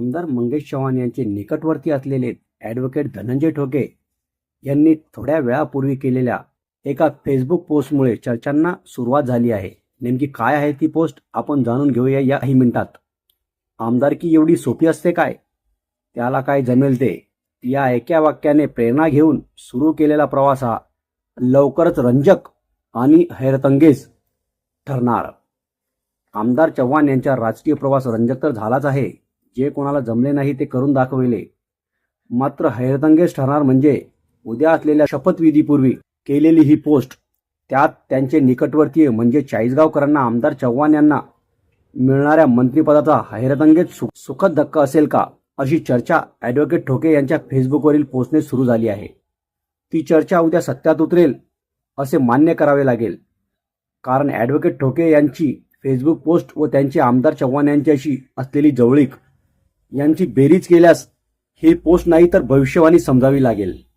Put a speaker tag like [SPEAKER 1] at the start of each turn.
[SPEAKER 1] आमदार मंगेश चव्हाण यांचे निकटवर्ती असलेले ॲडव्होकेट धनंजय ठोके यांनी थोड्या वेळापूर्वी केलेल्या एका फेसबुक पोस्टमुळे चर्चांना सुरुवात झाली आहे. नेमकी काय आहे ती पोस्ट आपण जाणून घेऊया या काही मिनिटात. आमदारकी एवढी सोपी असते काय? त्याला काय जमेल ते? या एका वाक्याने प्रेरणा घेऊन सुरू केलेला प्रवास हा लवकरच रंजक आणि हैरतंगेज ठरणार. आमदार चव्हाण यांचा राजकीय प्रवास रंजक तर झालाच आहे. जे कोणाला जमले नाही ते करून दाखविले. मात्र हैरतंगेश ठरणार म्हणजे उद्या असलेल्या शपथविधीपूर्वी केलेली ही पोस्ट त्यात त्यांचे निकटवर्तीय म्हणजे चाळीसगावकरांना आमदार चव्हाण यांना मिळणाऱ्या मंत्रिपदाचा हैरतंगेत सु सुखद धक्का असेल का अशी चर्चा ॲडव्होकेट ठोके यांच्या फेसबुकवरील पोस्टने सुरू झाली आहे. ती चर्चा उद्या सत्यात उतरेल असे मान्य करावे लागेल. कारण ॲडव्होकेट ठोके यांची फेसबुक पोस्ट व त्यांचे आमदार चव्हाण यांच्याशी असलेली जवळीक यांची बेरीज केल्यास ही पोस्ट नाही तर भविष्यवाणी समजावी लागेल.